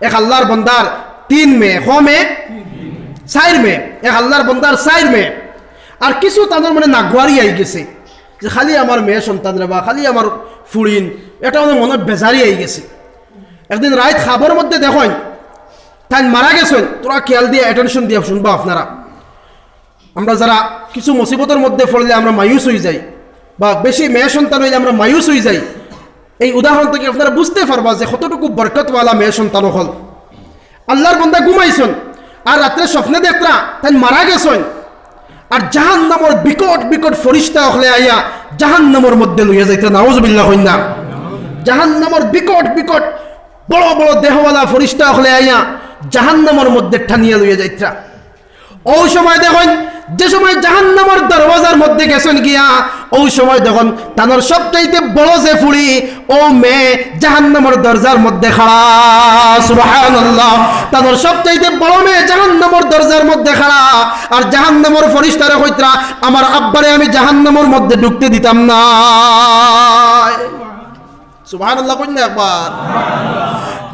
এক আল্লাহর বন্দার তিন মেয়ে হ মেয়ে? চাইর মেয়ে। এক আল্লাহর বন্দার চাইর মেয়ে। আর কিছু তাদের মানে নাগুয়ারি আই গেছে, যে খালি আমার মেয়ে সন্তানরা বা খালি আমার ফুড়িন, এটা মানে মনে বেজারি আই গেছে। একদিন রাত খাবার মধ্যে দেখেন তাই মারা গেছেন। তোরা খেয়াল দিয়ে অ্যাটেনশন দিয়ে শুনব আপনারা। আমরা যারা কিছু মুসিবতের মধ্যে পড়লে আমরা মায়ুস হয়ে যাই, বা বেশি মেয়ে সন্তান হইলে আমরা মায়ুস হয়ে যাই। এই উদাহরণ থেকে আপনারা বুঝতে পারবা যে কতটুকু বরকতওয়ালা মেয়ে সন্তান হল। আল্লাহর বন্দা ঘুমাইছেন, আর রাত্রে স্বপ্নে দেখরা তাই মারা গেছেন। আর জাহান নামর বিকট বিকট ফরিস্তা হলে আইয়া জাহান নামর মধ্যে লইয়া যাইতে, নাউজবিল্লাহ হইন না জাহান নামর বিকট বিকট বড় বড় দেহওয়ালা ফরিস্তা হলে আইয়া জাহান নামর মধ্যে ঠানিয়া লইয়া যাইত্রা। ওই সময় দেখুন যে সময় জাহান্নামর দরওয়াজার মধ্যে গেছেন গিয়া, ওই সময় দেখুন তানোর সবচাইতে বড় যে ফুড়ি, ও মেয়ে জাহান্নামর দরজার মধ্যে খাড়া। তানোর সবচাইতে বড় মেয়ে জাহান্নামর দরজার মধ্যে খাড়া। আর জাহান্নামর ফরিস্তারে হইতরা আমার আব্বারে আমি জাহান্নামর মধ্যে ঢুকতে দিতাম না। না একবার।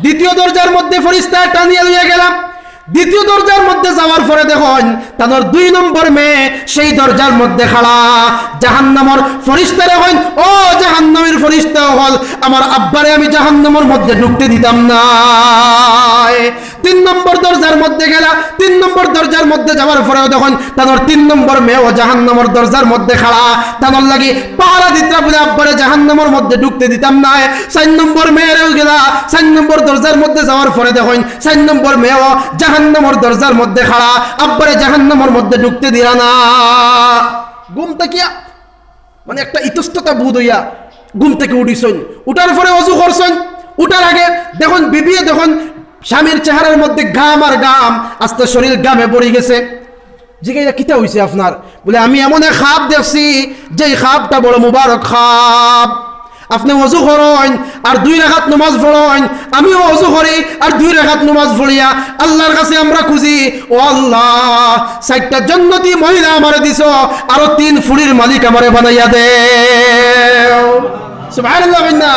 দ্বিতীয় দরজার মধ্যে ফরিস্তা টানিয়ে লইয়া গেলাম। দ্বিতীয় দরজার মধ্যে যাওয়ার পরে দেখুন তাদের দুই নম্বর মেয়ে সেই দরজার মধ্যে খাড়া। জাহান্নামর ফরিস্তারে হইন ও জাহান্নামের ফরিস্তা হল, আমার আব্বারে আমি জাহান্নামের মধ্যে ঢুকতে দিতাম না তিন নম্বর দরজার মধ্যে গেলা, তিন নম্বর দরজার মধ্যে যাওয়ার পরেও দেখুন তাদের তিন নম্বর মেয়ে ও জাহান্নামর দরজার মধ্যে খাড়া। তাদের লাগি পাহারা দিত্রা বলে আব্বারে জাহান্নামর মধ্যে ঢুকতে দিতাম না। চার নম্বর মেয়েরেও গেলা, চার নম্বর দরজার মধ্যে যাওয়ার পরে দেখুন, চার নম্বর মেয়েও জাহান্নামর দরজার মধ্যে খাড়া, আব্বারে জাহান্নামর মধ্যে ঢুকতে দিলা না। ঘুম তাকিয়া মানে একটা ইতস্ততা বোধ হইয়া ঘুম থেকে উঠিছন। উঠার পরে অজু করছেন। উঠার আগে দেখুন, বিবিয়ে দেখুন স্বামীর চেহারার মধ্যে ঘাম আর গাম আস্তে শরীর গামে পড়ে গেছে। জিজ্ঞাসা কিতা হয়েছে আপনার? বলে, আমি এমন এক খাপ দেখছি যে খাপটা বড় মুবারক খাপ। আপনি অজু করেন আর দুই রেখাত নমাজ পড়েন, আমিও অজু করি আর দুই রেখাত নমাজ পড়িয়া আল্লাহর কাছে আমরা খুঁজি। ও আল্লাহ চারটা জন্নতি মহিলা আমারে দিছ, আরও তিন ফুড়ির মালিক আমারে বানাইয়া দে সুবহানাল্লাহ না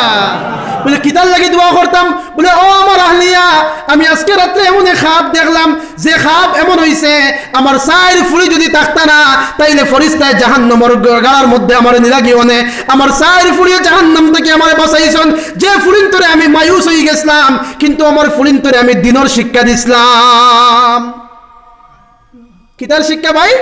বলে কিতার লাগি দোয়া করতাম? বলে, ও আমার আহলিয়া, আমি আজকে রাত্রে এমন খাপ দেখলাম, যে খাপ এমন হইছে, আমার চাইর ফুলি যদি থাকতা না, তাইলে ফরিস্তায় জাহান্নামর গাড়ার মধ্যে আমার নিলাগি অনে আমার চাইর ফুলিয়ে জাহান্নাম থেকে আমার বাঁচাইছন। যে ফুলিন তোরে আমি মায়ুস হয়ে গেছিলাম, কিন্তু আমার ফুলিন তোরে আমি দিনর শিক্ষা দিছিলাম। কিতার শিক্ষা ভাই?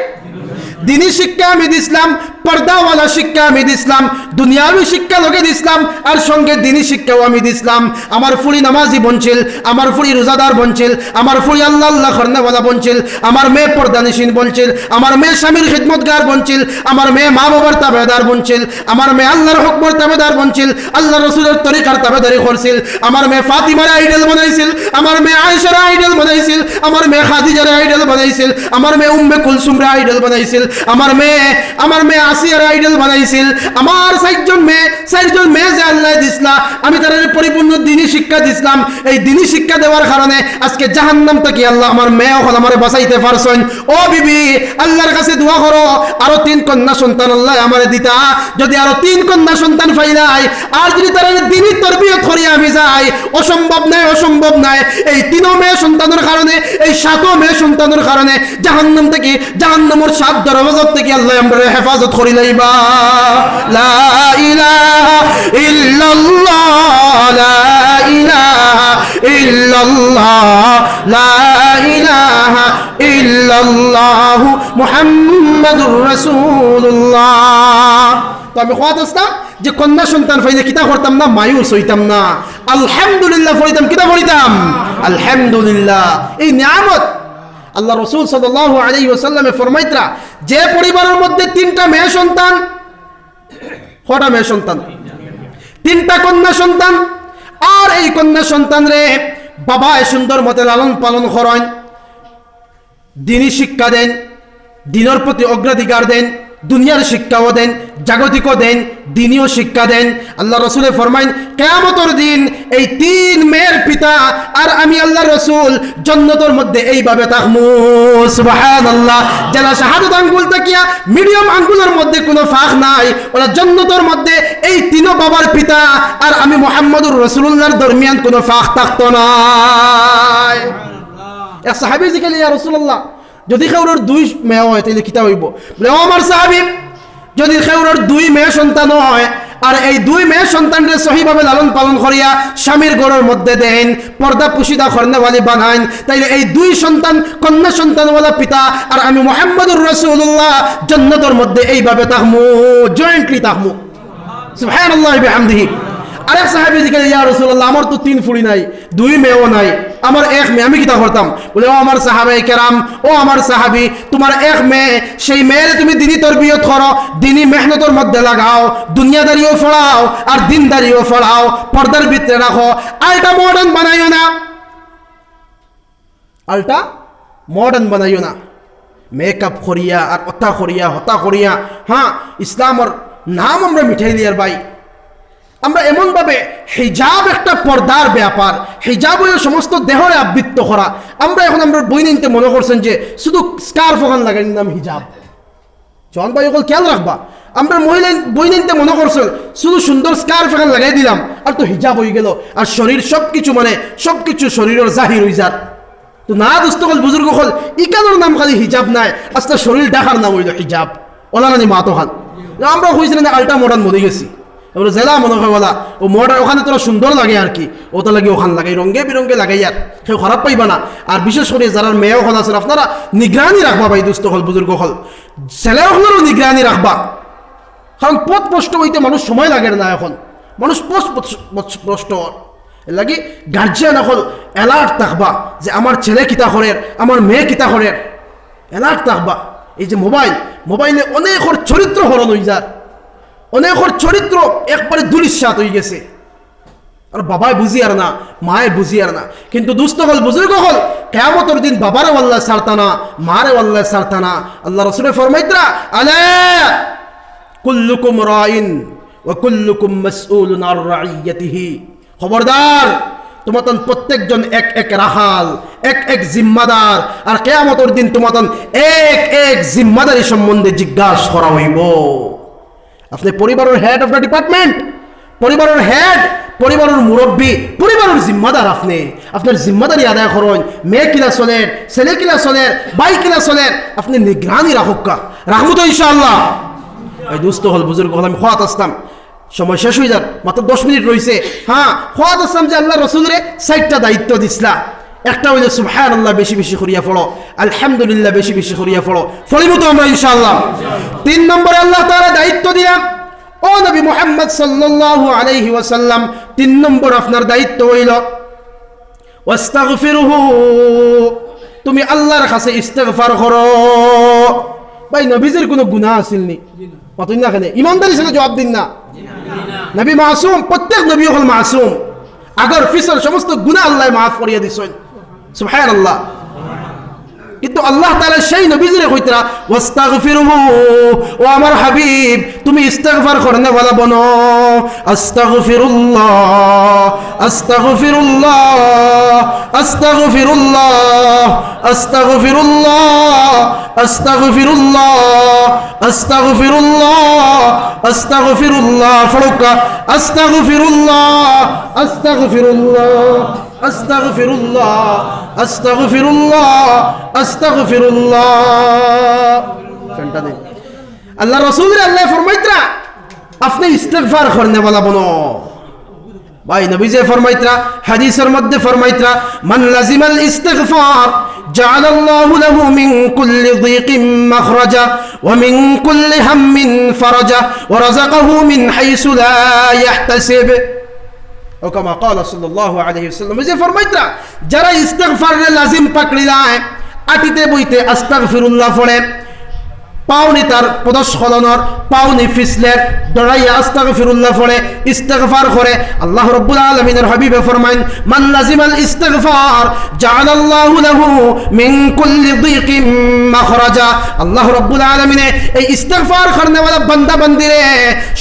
দিনী শিক্ষা আমি দিছিলাম। পর্দাওয়ালা শিক্ষা আমি দিছিলাম দুনিয়াবি শিক্ষা লোকে দিছিলাম আর সঙ্গে দিনী শিক্ষাও আমি দিছিলাম আমার ফুড়ি নামাজি বনছিল আমার ফুড়ি রোজাদার বনছিল আমার ফুড়ি আল্লাহ আল্লাহ খরনাওয়ালা বনছিল আমার মেয়ে পর্দানিসীন বনছিল আমার মেয়ে স্বামীর খিদমতগার বনছিল আমার মেয়ে মা বাবার তাবেদার বনছিল আমার মেয়ে আল্লাহর হুকমর তাবেদার বনছিল আল্লাহ রসুলের তরিকার তাবেদারি করছিল, আমার মেয়ে ফাতিমার আইডল বানাইছিল, আমার মেয়ে আয়েশার আইডল বানাইছিল, আমার মেয়ে খাদিজার আইডল বানাইছিল, আমার মেয়ে উম্মে কুলসুমরা আইডল বানাইছিল, আমার মেয়ে আমার মেয়ে আসিয়ার আইডল বানাইছিল। আমার চারজন মেয়ে চারজন মেয়ে যে আল্লাহ আমি তাদের পরিপূর্ণ দিনী শিক্ষা দিছিলাম। এই দিনী শিক্ষা দেওয়ার কারণে আজকে আল্লাহ আমার মেয়ে হল আমার বাঁচাইতে পারছেন। ও বিবি, আল্লাহর কাছে দোয়া করো, আরও তিন কন্যা সন্তান আল্লাহ আমার দিতা। যদি আরও তিন কন্যা সন্তান ফাইলাই আর যদি তারা দিনী তরবিয়ত আমি যাই, অসম্ভব নাই অসম্ভব নাই। এই তিনও মেয়ে সন্তানের কারণে, এই সাতও মেয়ে সন্তানের কারণে জাহান্নাম থেকে, জাহান্নামের সাত দরওয়াজত থেকে আল্লাহ আমরা হেফাজত করি লাইবা লা ইলাহা ইল্লাল্লাহ, লা ইলাহা ইল্লাল্লাহ, লা ইলাহা ইল্লাল্লাহ মুহাম্মাদুর রাসূলুল্লাহ। তো আমি খোয়াত আসতাম যে কন্যা সন্তান ফাইলে কিতা করতাম না, মায়ুস হইতাম না। আলহামদুলিল্লাহ ফরিতাম কিতা ফরিতাম আলহামদুলিল্লাহ। এই নিয়ামত আল্লাহ রসুল সাল্লাহ আলী ওসাল্লামে ফরমাইত্রা, যে পরিবারের মধ্যে তিনটা মেয়ে সন্তান, কটা মেয়ে সন্তান? তিনটা কন্যা সন্তান। আর এই কন্যা সন্তান রে বাবা সুন্দর মতে লালন পালন করেন, দিনই শিক্ষা দেন, দিনের প্রতি অগ্রাধিকার দেন দুনিয়ার শিক্ষাও দেন জাগতিকও দেন, দিনীয় শিক্ষা দেন। আল্লাহ রসুলে ফরমাইন, কেয়ামতর দিন এই তিন মেয়ের পিতা আর আমি আল্লাহ রসুল জন্নতর মধ্যে এইভাবে আল্লাহ যারা শাহাদত আঙ্গুল তাকিয়া, মিডিয়াম আঙ্গুলের মধ্যে কোনো ফাঁক নাই, ওরা জন্নতর মধ্যে এই তিনো বাবার পিতা আর আমি মোহাম্মদুর রসুল্লাহর দরমিয়ান কোনো ফাঁক থাকতো নাই। এক সাহাবি যদি খেউরের দুই মেয়ে হয় তাহলে কিতা হইব? বলে আমার সাহাবি, যদি খেউরের দুই মেয়ে সন্তান হয়, আর এই দুই মেয়ে সন্তানকে সহিভাবে লালন পালন করিয়া স্বামীর গড়ের মধ্যে দেন, পর্দা পুশিদা খর্নেওয়ালি বানাইন তাইলে এই দুই সন্তান কন্যা সন্তানওয়ালা পিতা আর আমি মোহাম্মদুর রসুল্লাহ জন্নতর মধ্যে এইভাবে তাহমু জয়েন্টলি তাহমু। সুবহানাল্লাহ বিহামদিহি। আরেক সাহেব দিকে ইয়া রাসূলুল্লাহ, আমার তো তিন ফুড়ি নাই, দুই মেয়েও নাই, আমার এক মেয়ে। আমি কিতা করতাম? বলে, ও আমার সাহাবে কেরাম, ও আমার সাহাবি, তোমার এক মেয়ে, সেই মেয়ের তুমি দিনী তরবিয়ত করো, দিনী মেহনতর মধ্যে লাগাও, দুনিয়াদারিও ফড়াও আর দিনদারিও ফড়াও পর্দার ভিতরে রাখো, আলটা মডার্ন বানাইও না। আলটা মডার্ন বানাইও না। মেকআপ করিয়া, আর অতা করিয়া হতা করিয়া হ্যাঁ ইসলামর নাম আমরা মিঠাই দিয়ার ভাই। আমরা এমনভাবে হিজাব একটা পর্দার ব্যাপার, হিজাব হইল সমস্ত দেহরে আবৃত্ত করা। আমরা এখন আমরা বই নিতে মনে করছেন যে শুধু স্কার্ফ ওখান লাগাই নাম হিজাব। জন ভাই, ওগুলো খেয়াল রাখবা। আমরা মহিলা বই নিতে মনে করছেন, শুধু সুন্দর স্কার্ফ এখানে লাগাই দিলাম, আর তো হিজাব হয়ে গেল। আর শরীর সব কিছু মানে সব কিছু শরীরের জাহির হয়ে যার। তো না দোস্ত হল, বুজুর্গ হল, ইকানোর নাম খালি হিজাব নাই আস্তে শরীর দেখার নাম হইল হিজাব। ওলানি মাতো খান আমরা হয়েছিলেন আল্টা মডার্ন মনে গেছি। এবার জেলা মনে হয় বলা, ও মডার ওখানে তোরা সুন্দর লাগে আর কি। ওটা লাগে ওখান লাগাই রঙে বিরঙ্গে লাগাই আর কেউ খারাপ পাইবা না। আর বিশেষ করে যারা মেয়ে হল আছে, আপনারা নিগরানি রাখবা ভাই দুস্থ হল, বুজুর্গ হল। ছেলে হলেরও নিগরানি রাখবা। কারণ পথ স্পষ্ট হইতে মানুষ সময় লাগে না এখন। মানুষ পথ স্পষ্ট লাগি গার্জিয়ান এখন অ্যালার্ট থাকবা যে আমার ছেলে কিতা করের, আমার মেয়ে কিতা করের। অ্যালার্ট থাকবা। এই যে মোবাইল মোবাইলে অনেক চরিত্র হরণ হয়ে যায় অনেক ওর চরিত্র একবারে দুলিশ্বাত হয়ে গেছে। আর বাবাই বুঝি আর না, মায়ে বুঝি আর না। কিন্তু দুস্থ হল, বুজুর্গ হল, কেয়ামতর দিন বাবারে আল্লাহ সারতানা মারে আল্লাহ সারতানা আল্লাহ রসুলে ফরমাইত্রা, আলে কুল্লুকুম রাইন ও কুল্লুকুম মাসউলুন আর রাইয়াতিহি। খবরদার, তোমাতন প্রত্যেকজন এক এক রাহাল, এক এক জিম্মাদার। আর কেয়ামতর দিন তোমাতন এক এক জিম্মাদারি সম্বন্ধে জিজ্ঞাসা করা হইব। আপনি পরিবারের হেড অফ দ্য ডিপার্টমেন্ট পরিবারের হেড পরিবারের মুরব্বী, পরিবারের জিম্মাদার আপনি। আপনার জিম্মাদারি আদায় করুন। মেয়ে কিলা চলের ছেলে কিলা চলের বাই কিলা চলের আপনি নিগরানি রাখুকা রাখব তো ইনশাআল্লাহ। এই দুস্থ হল, বুজুর্গ হল, আমি খোয়াত আসতাম। সময় শেষ হয়ে যাক, মাত্র দশ মিনিট রয়েছে হ্যাঁ খোয়াত আসতাম যে আল্লাহ রসুলরে সাইটটা দায়িত্ব দিসলা। একটা হইলে সুবহান আল্লাহ বেশি বেশি করিয়া ফলো আলহামদুলিল্লাহ, বেশি বেশি করিয়া ফলো ফলিব তো আমরা ইনশাআল্লাহ। তিন নম্বরে আল্লাহ তারা দায়িত্ব দিলাম ও নবী মোহাম্মদ সাল্লাল্লাহু আলাইহি ওয়াসাল্লাম তিন নম্বর আপনার দায়িত্ব হইল, ওয়াস্তাগফিরুহু তুমি আল্লাহর কাছে ইস্তেগফার করো। ভাই, নবীজির কোনো গুনাহ আছিল নি? পাতুন না কেন? ইমানদারি সঙ্গে জবাব দিন না। নবী মাসুম, প্রত্যেক নবী হল মাসুম। আগর ফিসল সমস্ত গুনাহ আল্লাহ মাফ করিয়া দিছেন। সুবহানাল্লাহ। কিন্তু আল্লাহ তাআলা সেই নবীজিরে কইতরা, ওয়াস্তাগফিরুহু, ও আমার হাবিব, তুমি ইস্তিগফার করনে ওয়ালা বনো। আস্তাগফিরুল্লাহ আস্তাগফিরুল্লাহ আস্তাগফিরুল্লাহ আস্তাগফিরুল্লাহ আস্তাগফিরুল্লাহ আস্তাগফিরুল্লাহ আস্তাগফিরুল্লাহ, ফড়কা, আস্তাগফিরুল্লাহ আস্তাগফিরুল্লাহ। আস্তাগফিরুল্লাহ আস্তাগফিরুল্লাহ আস্তাগফিরুল্লাহ ফেনটা দিন আল্লাহ রসুল আল্লাহ ফরমাইত্রা আপনি ইস্তেগফার করনে वाला বনো ভাই নবী যে ফরমাইত্রা হাদিসের মধ্যে ফরমাইত্রা মান লাজিমাল ইস্তিগফার جعل الله له من كل ضيق مخرجا ومن كل هم فرجا ورزقه من حيث لا يحتسب ও কামা قال صلى الله عليه وسلم যে ফরমাইত্রা যারা ইস্তিগফার লাজিম পাকড়ি লায় আটিতে বইতে আস্তাগফিরুল্লাহ পড়ে পাওনি তার পদস্খলনর পাওনি ফিসলের, দড়াইয়া আস্তাগফিরুল্লাহ পড়ে, ইস্তেগফার করে। আল্লাহ রাব্বুল আলামিনের হাবিবে ফরমাইন, মান লাজিমাল ইস্তেগফার, জাআলাল্লাহু লাহু মিন কুল্লি দিকিম মাখরাজা। আল্লাহ রাব্বুল আলামিনে এই ইস্তেগফার করনে ওয়ালা বান্দা বান্দিরে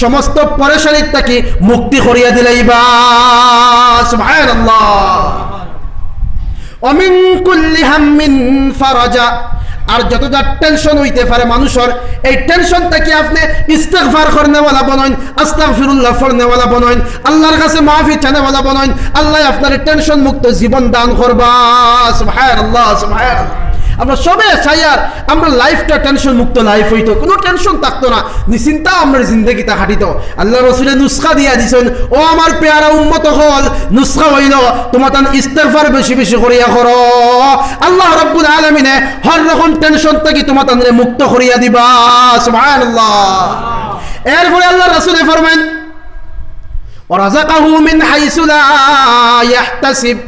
সমস্ত পরেশানির থেকে মুক্তি করিয়া দিলাইবা সুবহানাল্লাহ। অমিন কুল্লি হাম্মিন ফারাজা। আর যতটা টেনশন হইতে পারে মানুষের, এই টেনশন থেকে আপনি ইস্তেগফার করনেওয়ালা বনইন, আস্তাগফিরুল্লাহ ফরনেওয়ালা বনইন, আল্লাহর কাছে মাফি চানেওয়ালা বনইন, আল্লাহ আপনার টেনশন মুক্ত জীবন দান করবা। সুবহানাল্লাহ সুবহানাল্লাহ। আমরা সবে চাই আর আমরা লাইফটা টেনশন মুক্ত লাইফ হইতো কোনো টেনশন থাকতো না নিশ্চিন্তা আমরা জিন্দগিটা হাঁটিত আল্লাহ রসুলের নুসখা দিয়া দিছেন ও আমার পেয়ারা উম্মত হল নুসখা হইল তোমার তান ইস্তেফার বেশি বেশি করিয়া কর আল্লাহ রব্বুল আলমিনে হর রকম টেনশন থেকে তোমার তানরে মুক্ত করিয়া দিবা সুবহানাল্লাহ এরপরে আল্লাহ রসুলে ফরমেন ورزقه من حيث لا يحتسب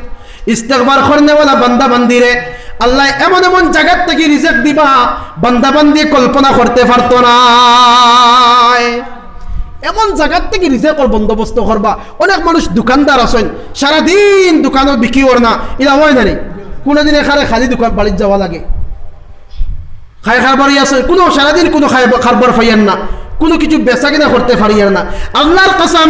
ইস্তেগফার করনেওয়ালা বান্দা বান্দিরে আল্লাহ এমন এমন জায়গার থেকে রিজেক্ট দিবা বান্দা বান্দি কল্পনা করতে পারতো না এমন জায়গার থেকে রিজেক্টর বন্দোবস্ত করবা অনেক মানুষ দোকানদার আছেন সারাদিন দোকানত বিক্রি কর না এটা হয় না কোনোদিন এখানে খালি দোকান বাড়ির যাওয়া লাগে খাই খারবারই আছে কোনো সারাদিন কোনো খাই খারবার ফাইয়ার না কোনো কিছু বেচা কিনা করতে পারিয়ার না আল্লাহর কসম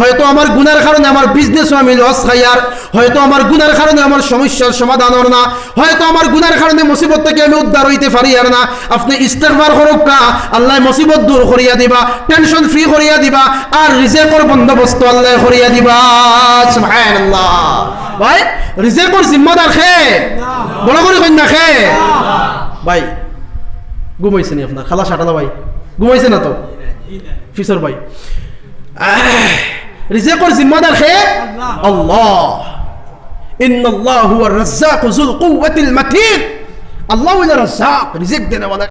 হয়তো আমার গুনার কারণে আমার বিজনেসও আমি লস খাইয়ার, হয়তো আমার গুনার কারণে আমার সমস্যার সমাধান হর না, হয়তো আমার গুনার কারণে মুসিবত থেকে আমি উদ্ধার হইতে পারি আর না। আপনি করুক কা আল্লাহ মুসিবত দূর করিয়া দিবা টেনশন ফ্রি করিয়া দিবা, আর রিজেকর বন্দোবস্ত আল্লাহ করিয়া দিবা। সুবহানাল্লাহ। ভাই, রিজেকর জিম্মাদার খে বড় করে কন্যা খে ভাই ঘুমাইছে নি আপনার? খালা সাটালা ভাই, ঘুমাইছে না তো? ফিসর ভাই। রিজেকর জিম্মাদার খে আল্লাহ। ইন্নাল্লাহু আর রাজ্জাকু যুল কুওয়াতিল মাতিন আল্লাহ হইল রাজ্জাক রিজিক দেনে ওয়ালা